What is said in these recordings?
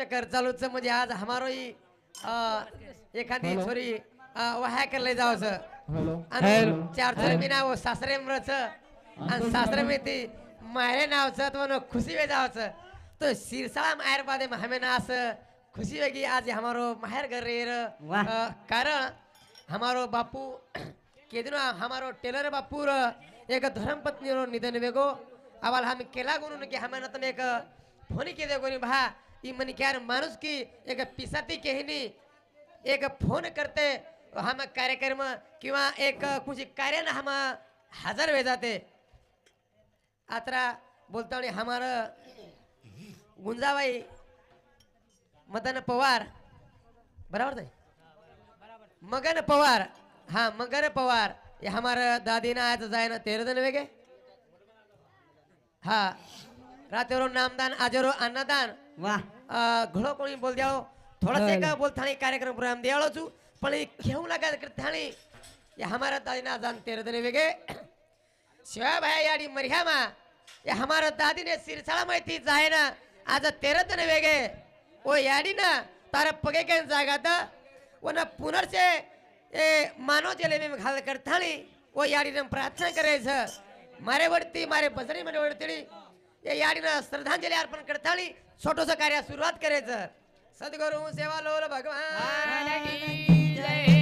चक्कर चालूच म्हणजे आज हमारो ही अ, एखादी छोरी वह्या करले आणि चार छोरी मी नाव सासरे मरच आणि सासरे मी ती मायरे नावचं तो न खुशी वे जावचं. तो सिरसाळा माहेर बादे हमें ना असं. खुशी वेगी आज हमारो माहेर घर रे. वाह. कारण हमारो बापू के दिन हमारो टेलर बापू र. एक धर्म पत्नी रो निधन वेगो. अवाल हम केला गुनु कि हमें तुम एक फोन के दे भा. ई मनी क्या मानुस की एक पिसाती केहनी एक फोन करते हम कार्यक्रम किंवा एक कुछ कार्य ना हम हजर वे जाते आतरा बोलता आणि हमार गुंजाबाई मदन पवार बराबर ते मगन पवार हा मगन पवार हे हमारा दादी ना आज जाए ना तेरह दिन वेगे हा रातेरो नामदान आजरो अन्नदान વાહ. अ, घणो कोणी बोल द्याओ थोडासा एक बोलथाणी कार्यक्रम प्रोग्राम द्यावळो छू पण हे घेऊ लागा करताणी ये हमारा दादी ना जान तेरह दिन वेगे शिवाय भाई याडी मरियामा ये हमारा दादी ने सिरसाळा माहिती जाय ना आज तेरह दिन वेगे ओ याडी ना तारा पगे के जागा था वो ना पुनर्से ए मानव जेले में घाल करताणी ओ याडी ने या याडीनं श्रद्धांजली अर्पण करताळी छोटस कार्य सुरुवात करायचं. सद्गुरु सेवा लोल भगवान.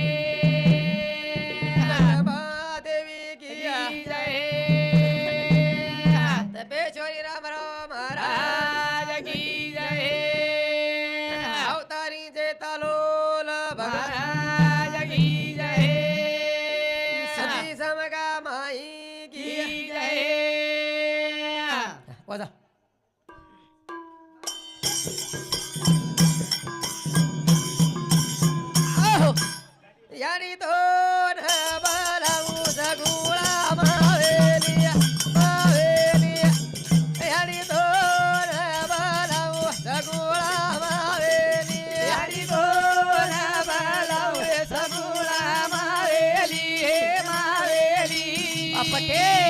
பட்டே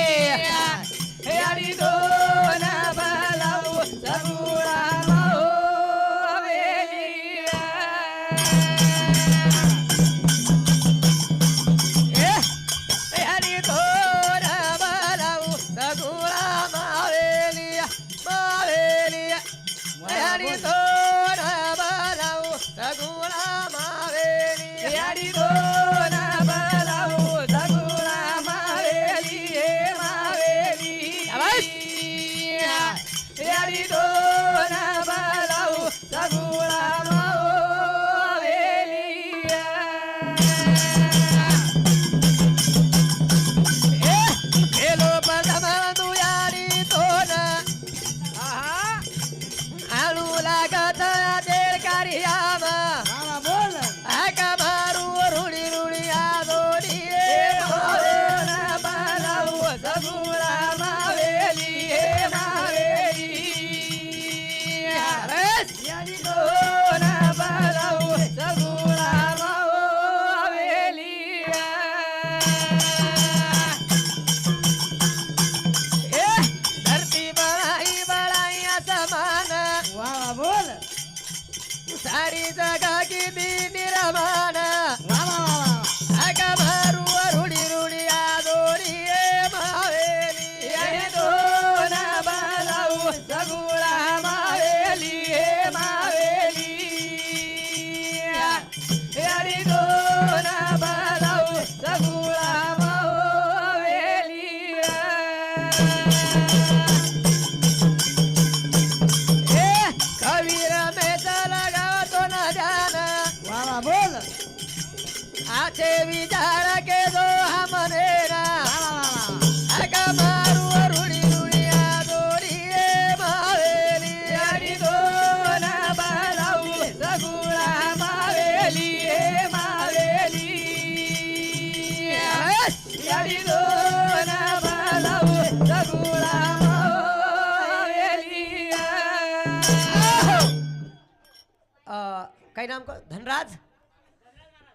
काय नाम को धनराज?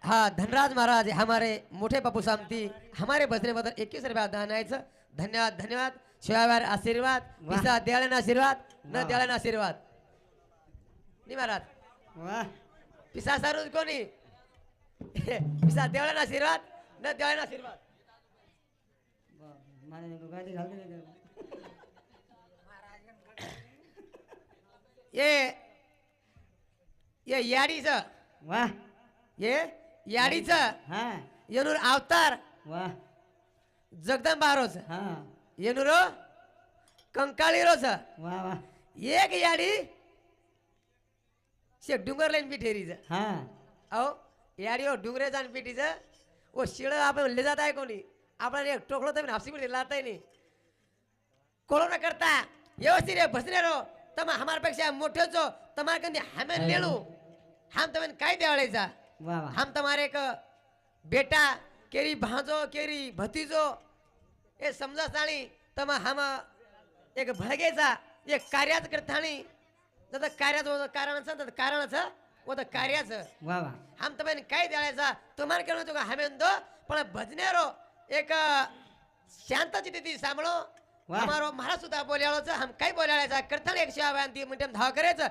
हा धनराज महाराज हमारे मोठे बापू सामती हमारे बसने बदल एकवीस रुपया दान यायचं धन्यवाद धन्यवाद. शिवाय आशीर्वाद पिसा द्याळ्यानं आशीर्वाद न द्याळ्यानं आशीर्वाद. नाही महाराज. पिसा सारूज कोणी? पिसा देवळ्यानं आशीर्वाद न देवळ्यानं आशीर्वाद. माझ्या ये ये याडीच. वा. ये याडीच. हा. येणूर अवतार. वा. जगदंबा रोज. हा. येणूर हो. कंकाळी रोज. वा वा. एक याडी. शे डुंगर लाईन पिठेरीच. हा. अहो याडी हो जाण आणि पिठीचं. ओ शिळ आपण म्हणले जात आहे कोणी. आपण एक टोकलो तर हापसी पिढी लाता नाही कोळो न करता व्यवस्थित रे बसने रो तम हमारपेक्षा मोठे जो तुम्हाला कंदी हमें लेळू हम तुम्हें काय द्यावळायचा વાહ વાહ हम तुम्हारे एक बेटा केरी भांजो केरी भतीजो हे समजा साणी तम हम एक भळगेचा एक कार्याच करताणी तर कार्याचं कारणच तर कारणच व तर कार्याचं વાહ વાહ हम तुम्हें काय द्यायचा तुम्हाला केलं होतं का हमें दो पण भजनेरो एक शांताची तिथी सांभाळो. हमारो महाराज सुद्धा बोलायचं हम काय बोलायचा करताना एक शिवाय ती म्हणते धाव करायचं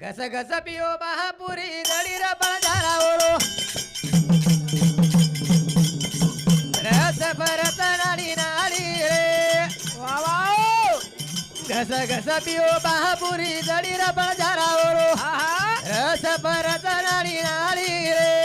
घस घस पिओ महापुरी गडी र बळझारा ओळो रस भरत नाडी नाडी रे. वा वा ओ. घस घस पिओ महापुरी गडी र बळझारा ओळो रस भरत नाडी नाडी रे.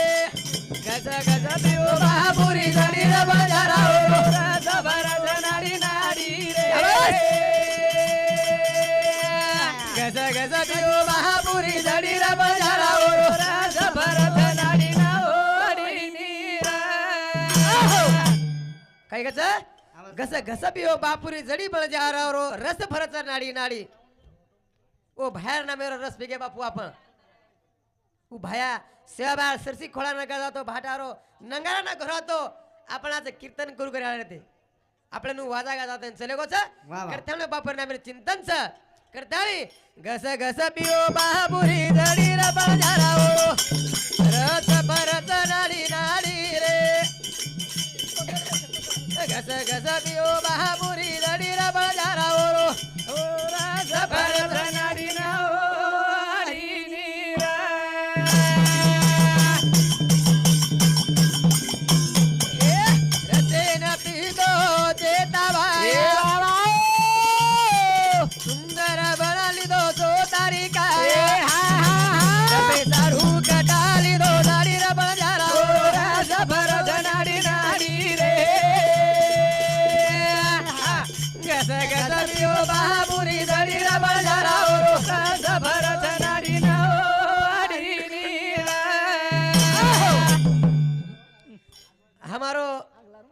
काय गच घस घस पिओ बापुरी जडी बजारा रस भरत नाडी नाडी ओ बाहेर ना मेरो रस पिगे बापू आपण उ भाया सेवा सरसी खोळा नका जातो भाटारो नंगारा ना घरातो आपण आज कीर्तन करू करे आले ते आपल्याला वाजा गा जात चले गोच. करताना बापर ना मेरो चिंतन च करताळी घस घस पिओ बाबुरी जडी र रस भरत नाडी नाडी रे. घस घस पिओ बाबुरी जडी र बजारा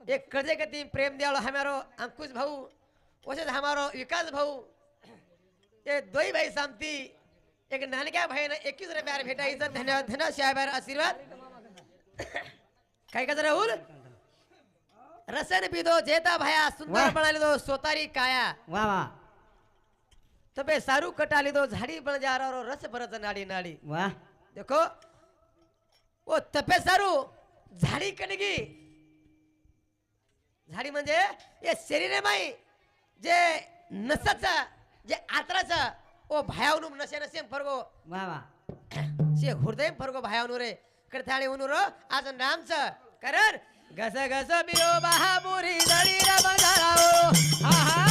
एक कजे गति प्रेम दियालो हमारो अंकुश भाऊ वैसे हमारो विकास भाऊ ये दो ही भाई शांति एक नानक्या भाई ना एकवीस रुपया भेटाई सर धन्यवाद धन्यवाद साहेबार आशीर्वाद. काय का राहुल? रसन पिदो जेता भाया सुंदर बना लिदो सोतारी काया. वाह वाह तो बे सारू कटा लिदो झाड़ी बन जा रहा और रस भरत नाड़ी नाड़ी. वाह देखो वो तपे सारू झाड़ी कनगी झाडी म्हणजे हे शरीरे माई जे नसाचा जे आत्राचा ओ भयावनु नसे नसे फरगो. वा वा. शे हृदय फरगो भयावनु रे. करथाळे उनु रो आज नामच कारण. गस गस बियो महापुरी दळी रे बंधाराओ आहा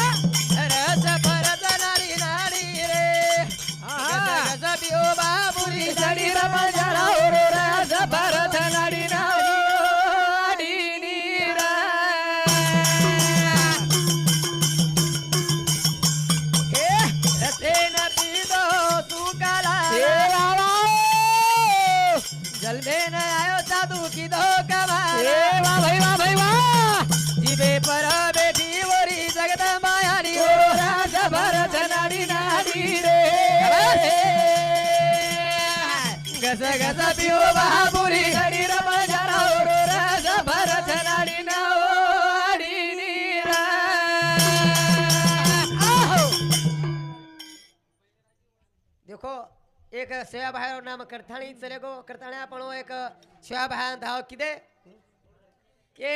रस परत नारी नारी रे. आहा गस गस बिरो महापुरी दळी रे बंधाराओ रे. गस गस पिओ बापुरी हरी बजारा ओ राज भरत नाडी नाडी नीरा देखो एक सेवा भाई नाम करथाणी चले गो करताणी आपण एक सेवा भाई धाव किदे? के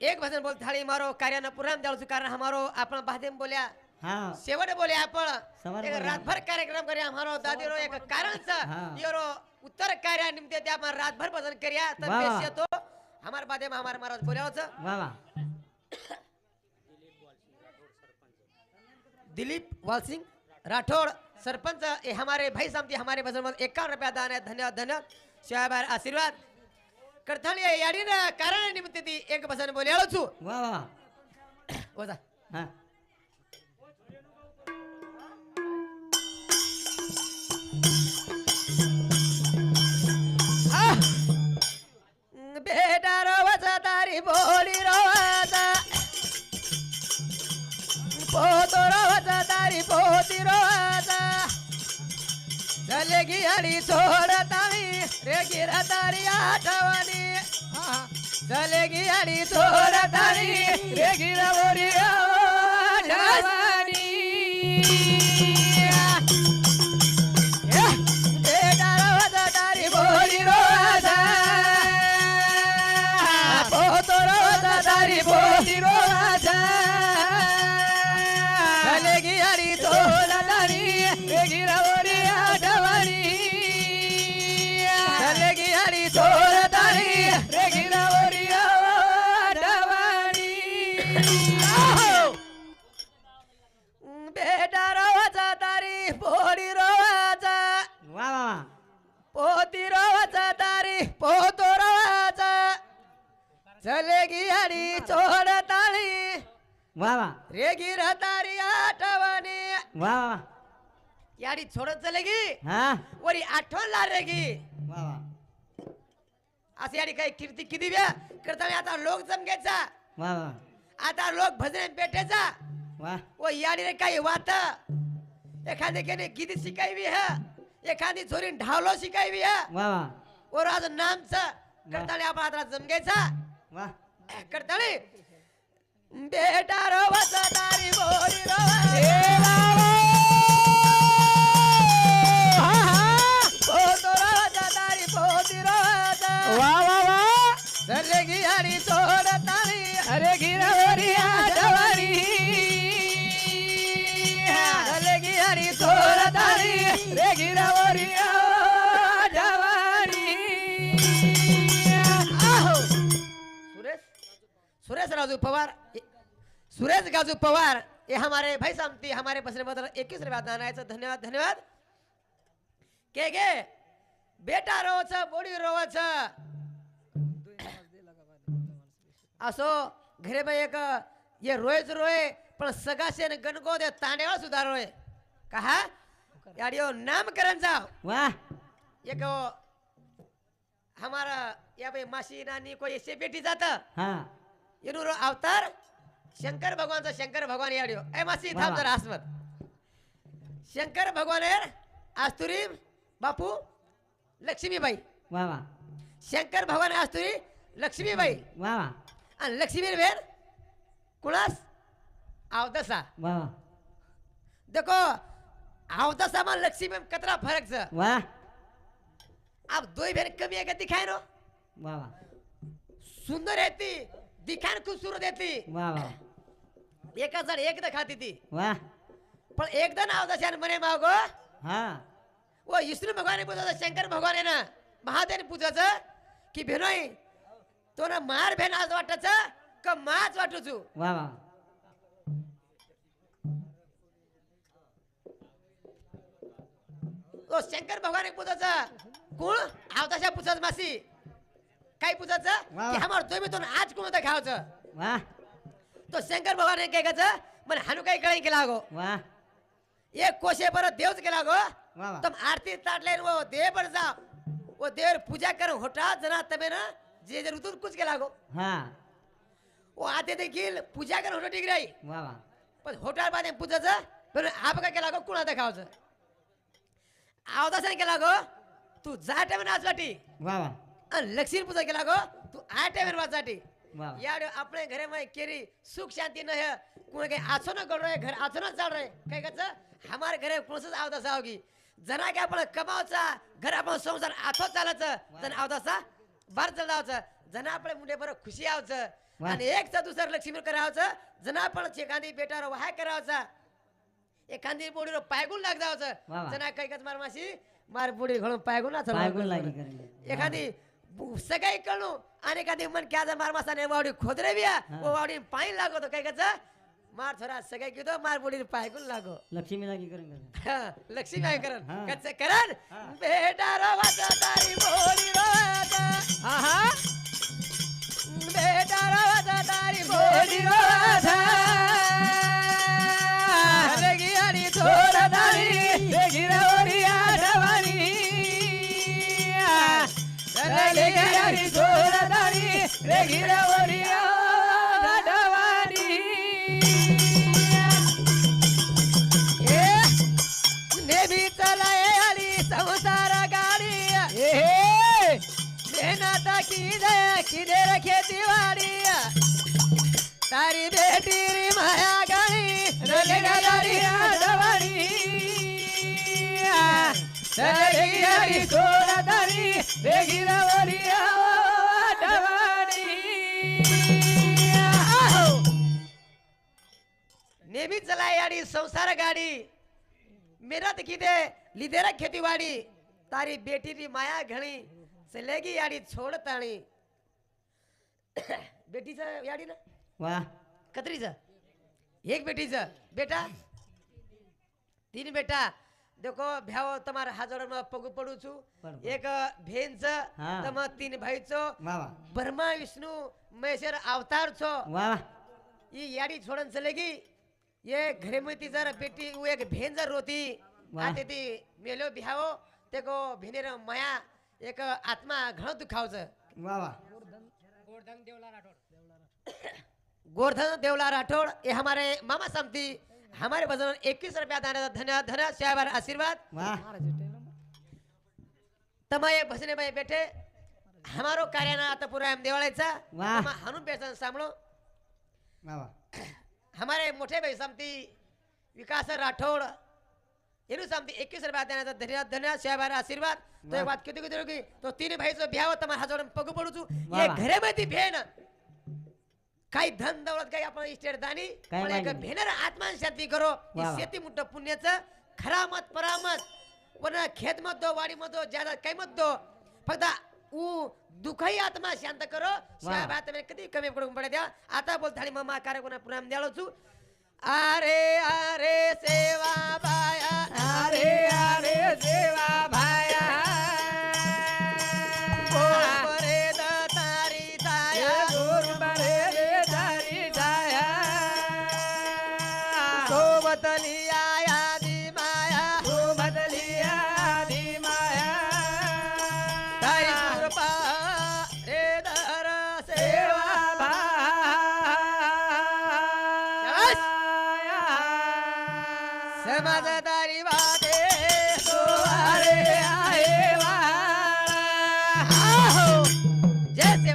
एक भजन बोल थाळी मारो कार्यानं पुराण द्यावचं कारण हमारो आपण बाधेम बोल्या शेवट बोले आपण. रातभर कार्यक्रम करे हमारो दादी रो एक कारण से रो उत्तर कार्य निमित्त ते भर रातभर भजन करिया. तो हमारे बाद में हमारे महाराज बोले दिलीप वाल सिंह राठौड़ सरपंच ये हमारे भाई सामती हमारे भजन में एकावन रुपया दान है धन्यवाद धन्यवाद। शिवाय आशीर्वाद। करथाली याडी कारण निमित्ते ती एक भजन बोले होत वाह वाह हां. रोवाचा तारी बोली रोवाचा पोतो रोवाचा तारी पोती रोवाचा चले गियाडी सोड ताळी रे गिरा तारी आठवणी चले गियाडी सोड ताळी रे गिरा बोरी आठवणी. वा वा. रे गिर तारी आठवणी. वा वा याडी छोडत चले गी हा? वरी आठवण ला रे गी वा वा. असं याडी काही कीर्ती किती व्या करताना आता लोक जमघ्यायचा वा वा आता लोक भजन पेटायचा वा. व याडी रे काही वात. एखादी केने गीत शिकायवी ह. एखादी चोरी ढावलो शिकायवी ह. वा वा. वर अजून नामच. करताना आपण आता जमघ्यायचा वा. करताळी बेटा रोवत तारी बोरी अरे गिरावरी सुरेश राजू पवार सुरेश गाजू पवार ये हमारे भाई सामती हमारे बसने बदल इक्कीस रुपया दान आहे धन्यवाद धन्यवाद. के गे बेटा रोवच बोडी रोवच असो घरे बाई एक ये रोयच रोय पण सगाशे ने गणगो दे तांडेवा सुद्धा रोय. कहा? याडियो नामकरण जाव. वा. एक हमारा या भाई मासी नानी को ऐसे बेटी जाता. हा. येनु रो अवतार शंकर भगवानचा शंकर भगवान याडियो ए मासी थांब. जरा आसमत. शंकर भगवान आहे आस्तुरी बापू लक्ष्मीबाई. वा वा. शंकर भगवान आस्तुरी लक्ष्मीबाई. वा वा. आणि लक्ष्मी बेन कुणास अवदसा वा वा. देखो अवदसा में लक्ष्मी में कतरा फर्क छ? वा. अब दो बेन कमी है का दिखाए नो वा वा. सुंदर रहती दिखान खूबसूरत रहती वा वा. एक हजार एक दिखाती थी वा. पण एकदा नाव दशान मने मागो हा. वो विष्णु भगवान पूछा शंकर भगवान ना. महादेव पूछायचं की भेनोय तो ना मार भेन आज वाटायचा का माच वाटू छू वा वा तो शंकर भगवान पूछायचा कोण? आवताशा पूछाच मासी. काय पूछायचं वा. की हमार तुम्ही तो आज कोण होता खावचं? वा. तो शंकर भगवान काय करायचं मन हानू काही कळी केला गो वा. एक कोशे परत देवच केला गो वा वा. तुम आरती ताटले वो देव पर जा वो देव पूजा कर होटा जना तबे ना जे जे ऋतू कुछ केला गो हा. वो आते देखील पूजा कर होटा ठीक राही. वा वा. पण होटार बादे पूजाचं पण आप काय केला गो कुणा दाखवायचं आवदासन केला गो तू जा टाइम वाटी. वा वा. लक्ष्मी पूजा केला गो. तू आ टाइम वाचाटी वा. वा याड अपने घरे में केरी सुख शांति न है कोई के आछो न गड़ रहे घर आछो न चल रहे काय कच हमारे घरे कोणसंच आवदासा होगी जना काय आपण कमावचा घर आपण संसार आथो चालायचं. जण आवदासा बार चालावचं जना आपले मुंडे बरं खुशी आवचं. आणि एक चा दुसरं लक्ष्मी करावचं. जना आपण एखादी बेटा वहाय करावचा. एखादी बोडीवर पायगुण लाग जावचं. जना काही कच मार बुडी घालून पायगुण एखादी सगळी कळू. आणि एखादी मन क्या मार मासाने वावडी खोदरे बिया. वो वावडी पाणी लागतो काही कच मार थोडा सगळी कितो मार बुडी पायगुण लागो. लक्ष्मी लागी करेंगे हा, लक्ष्मी काय करण. कच्च करण. बेटा रवाचा तारी बोली रवाचा. आहा. बेटा रवाचा तारी बोली रवाचा. लगी आणि थोडा तारी गिरावरी तारी बेटी री माया गाणी रे गिरारी आठवानी रे गिरारी सोडदारी रे गिरावरी नेहमी चलाय आली संसार गाडी. मेहनत की दे लिदेरा खेतीवाडी तारी बेटी री माया घणी चलेगी याडी छोडताणी बेटीचं याडी ना? वा. कत्रीचं. एक बेटीचं. बेटा? तीन बेटा. देखो भ्याव તમારા હાજરમાં પગું પડું છું પડ, પડ. એક ભેન છે હા. તમે तीन ભાઈ છો वा वा ब्रह्मा विष्णु महेश्वर अवतार छो वा वा ये याडी छोड़न चलेगी ये घरे में ती जर बेटी वो एक भेन जर रोती वाह. आते ती मेलो बिहावो तेको भिनेर माया एक आत्मा घणो दुखावच वा वा गोवर्धन देवला राठौड़ ये हमारे मामा समती हमारे भजन इक्कीस रुपया दाने धन्यवाद धन्यवाद शाहबार आशीर्वाद। तमाये भजने बाई बेटे हमारो कार्याना आता पुरा हाणून बेसन सांभळो वा वा हमारे मोठे भाई समती विकास राठौड़ एनु समती इक्कीस रुपया देण्याचा धन्यवाद धन्यवाद शाहबार आशीर्वाद। तो. एक बात किती किती होगी? तो तीन भाई जो ब्याह तमा हाजोड पगू पडू छु। वाह, ये. घरे मध्ये भेन काही धन दौलत काही आपण इस्टेट दानी? काय पण एक मागितलं? भेनर आत्मा शांती करो. ही. शेती मुठ पुण्याचं खरा मत परामत. वरना खेत मत दो वाडी मत दो ज्यादा काही मत दो फक्त ऊ दुःखही आत्मा शांत करो. में कधी कमी पडून पडे द्या आता बोलता आणि मग कार्यक्रम पुन्हा द्यालो छु अरे अरे सेवा बाया. अरे अरे सेवा भाया